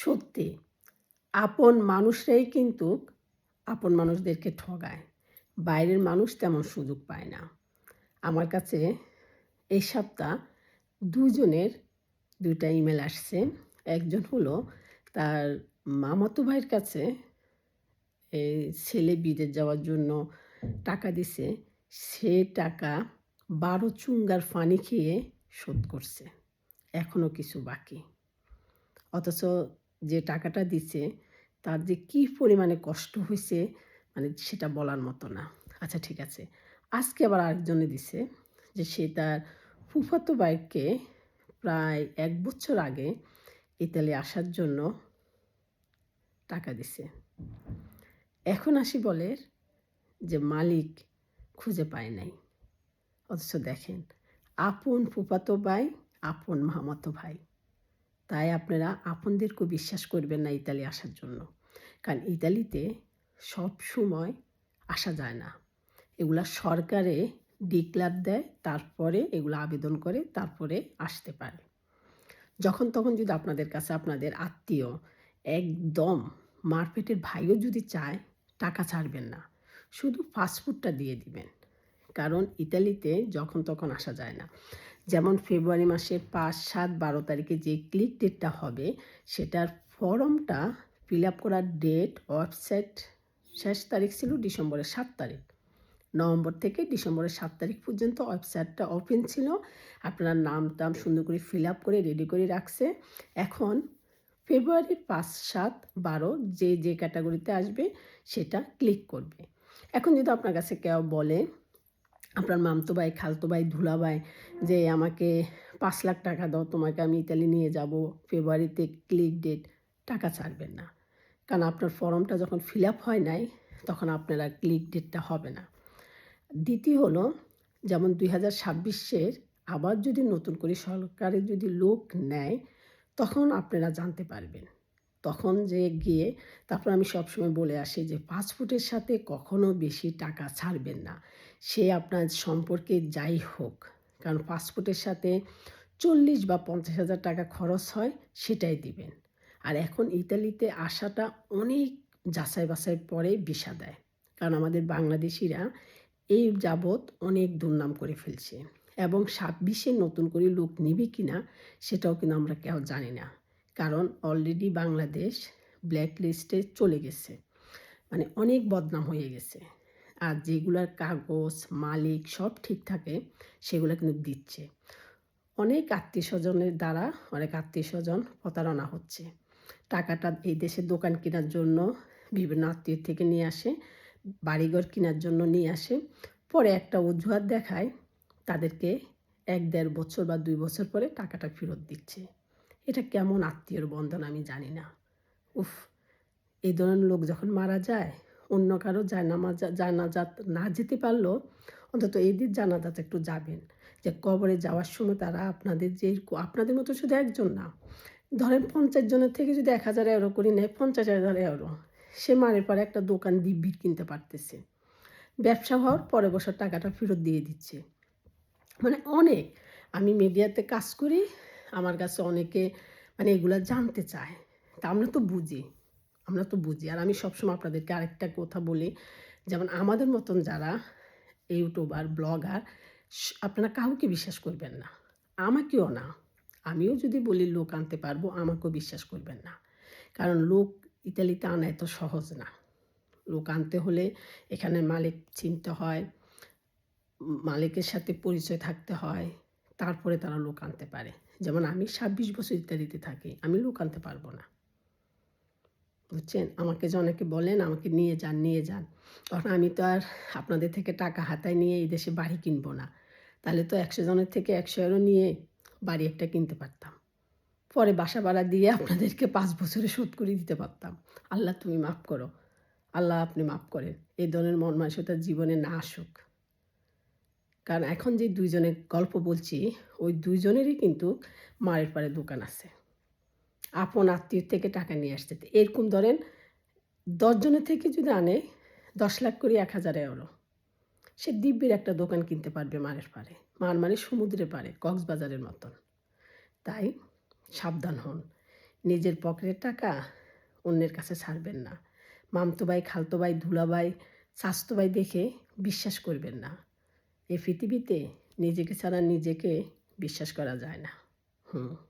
সত্যি, আপন মানুষরাই কিন্তু আপন মানুষদেরকে ঠগায়। বাইরের মানুষ তেমন সুযোগ পায় না। আমার কাছে এই সপ্তাহ দুজনের দুইটা ইমেল আসছে। একজন হলো তার মামাতো ভাইয়ের কাছে এই ছেলে বিদেশ যাওয়ার জন্য টাকা দিছে। সে টাকা বারো চুঙ্গার ফানি খেয়ে শোধ করছে। এখনও কিছু বাকি। অথচ যে টাকাটা দিছে, তার যে কি পরিমাণে কষ্ট হয়েছে মানে সেটা বলার মতো না। আচ্ছা ঠিক আছে। আজকে আবার আরেকজনে দিছে, যে সে তার ফুফাতো বাইককে প্রায় এক বছর আগে ইতালি আসার জন্য টাকা দিছে। এখন আসি বলে যে মালিক খুঁজে পায় নাই। অথচ দেখেন, আপন ফুফাতো ভাই, আপন মামাতো ভাই। তাই আপনারা আপনদেরকেও বিশ্বাস করবেন না ইতালি আসার জন্য। কারণ ইতালিতে সব সময় আসা যায় না। এগুলা সরকারে ডিক্লার দেয়, তারপরে এগুলো আবেদন করে, তারপরে আসতে পারে। যখন তখন যদি আপনাদের কাছে আপনাদের আত্মীয় একদম মারপেটের ভাইও যদি চায়, টাকা ছাড়বেন না। শুধু পাসপোর্টটা দিয়ে দিবেন। কারণ ইতালিতে যখন তখন আসা যায় না। যেমন ফেব্রুয়ারি মাসের পাঁচ, সাত, বারো তারিখে যে ক্লিক ডেটটা হবে, সেটার ফর্মটা ফিল আপ করার ডেট ওয়েবসাইট শেষ তারিখ ছিল ডিসেম্বরের সাত তারিখ। নভেম্বর থেকে ডিসেম্বরের সাত তারিখ পর্যন্ত ওয়েবসাইটটা ওপেন ছিল। আপনার নাম টাম সুন্দর করে ফিল আপ করে রেডি করে রাখছে। এখন ফেব্রুয়ারির পাঁচ, সাত, বারো যে যে ক্যাটাগরিতে আসবে, সেটা ক্লিক করবে। এখন যদি আপনার কাছে কেউ বলে আপনার মামতো ভাই, খালতো ভাই, ধুলা ভাই, যে আমাকে পাঁচ লাখ টাকা দাও, তোমাকে আমি ইতালি নিয়ে যাব, ফেব্রুয়ারিতে ক্লিক ডেট টাকা ছাড়বেন না। কারণ আপনার ফর্মটা যখন ফিল আপ হয় নাই, তখন আপনারা ক্লিক ডেটটা হবে না। দ্বিতীয় হলো, যেমন দুই হাজার ছাব্বিশের আবার যদি নতুন করে সরকারের যদি লোক নেয়, তখন আপনারা জানতে পারবেন। তখন যে গিয়ে তারপর আমি সবসময় বলে আসি যে, পাসপোর্টের সাথে কখনো বেশি টাকা ছাড়বেন না। সে আপনার সম্পর্কে যাই হোক। কারণ পাসপোর্টের সাথে চল্লিশ বা পঞ্চাশ হাজার টাকা খরচ হয়, সেটাই দিবেন। আর এখন ইতালিতে আসাটা অনেক যাচাই বাছাই পরে ভিসা দেয়। কারণ আমাদের বাংলাদেশিরা এই যাবৎ অনেক দুর্নাম করে ফেলছে। এবং ছাব্বিশে নতুন করে লোক নিবে কি না সেটাও কিন্তু আমরা কেউ জানি না। কারণ অলরেডি বাংলাদেশ ব্ল্যাক লিস্টে চলে গেছে। মানে অনেক বদনাম হয়ে গেছে। আর যেগুলার কাগজ, মালিক সব ঠিক থাকে, সেগুলো কিন্তু দিচ্ছে। অনেক আত্মীয় স্বজনের দ্বারা অনেক আত্মীয় স্বজন প্রতারণা হচ্ছে। টাকাটা এই দেশে দোকান কেনার জন্য বিভিন্ন আত্মীয় থেকে নিয়ে আসে, বাড়িঘর কেনার জন্য নিয়ে আসে। পরে একটা অজুহাত দেখায়, তাদেরকে এক দেড় বছর বা দুই বছর পরে টাকাটা ফেরত দিচ্ছে। এটা কেমন আত্মীয়র বন্ধন আমি জানি না। উফ, এই ধরনের লোক যখন মারা যায়, অন্য কারও জানামা জানাজাত না যেতে পারলেও অন্তত এই দিন জানাজাত একটু যাবেন। যে কবরে যাওয়ার সময় তারা আপনাদের যে, আপনাদের মতো শুধু একজন না, ধরেন পঞ্চাশ জনের থেকে যদি এক হাজার এরো করি নেয়, পঞ্চাশ হাজার এরো সে মারে পরে একটা দোকান দিব্যির কিনতে পারতেছে। ব্যবসা হওয়ার পরে বছর টাকাটা ফেরত দিয়ে দিচ্ছে। মানে অনেক, আমি মিডিয়াতে কাজ করি আমার কাছে অনেকে মানে এগুলো জানতে চায়। তা আমরা তো বুঝি, আমরা তো বুঝি। আর আমি সবসময় আপনাদেরকে আরেকটা কথা বলি, যেমন আমাদের মতন যারা ইউটিউবার, ব্লগার আপনারা কাউকে বিশ্বাস করবেন না, আমাকেও না। আমিও যদি বলি লোক আনতে পারব, আমাকেও বিশ্বাস করবেন না। কারণ লোক ইতালিতে আনা এত সহজ না। লোক আনতে হলে এখানে মালিক চিনতে হয়, মালিকের সাথে পরিচয় থাকতে হয় তারপরে তারা লোক আনতে পারে। যেমন আমি ছাব্বিশ বছর ইত্যাদিতে থাকি, আমি লোক আনতে পারব না। বুঝছেন? আমাকে যে অনেকে বলেন, আমাকে নিয়ে যান নিয়ে যান। তখন আমি তো আর আপনাদের থেকে টাকা হাতায় নিয়ে এই দেশে বাড়ি কিনবো না। তাহলে তো একশো জনের থেকে একশো এরও নিয়ে বাড়ি একটা কিনতে পারতাম। পরে বাসা ভাড়া দিয়ে আপনাদেরকে পাঁচ বছরে শোধ করে দিতে পারতাম। আল্লাহ তুমি মাফ করো। আল্লাহ আপনি মাফ করেন। এই ধরনের মন মানসিকতা জীবনে না আসুক। কারণ এখন যে দুইজনের গল্প বলছি, ওই দুইজনেরই কিন্তু মায়ের পাড়ে দোকান আছে। আপন আত্মীয় থেকে টাকা নিয়ে আসতে এরকম ধরেন দশজনের থেকে যদি আনে, দশ লাখ করে এক হাজার এওরো সে দিব্যের একটা দোকান কিনতে পারবে মারের পাড়ে। মার মানে সমুদ্রে পারে কক্সবাজারের মতন। তাই সাবধান হন। নিজের পকেটের টাকা অন্যের কাছে ছাড়বেন না। মামতো ভাই, খালতো ভাই ধুলাভাই স্বাস্থ্য ভাই দেখে বিশ্বাস করবেন না। এই পৃথিবীতে নিজেকে ছাড়া নিজেকে বিশ্বাস করা যায় না। হুম।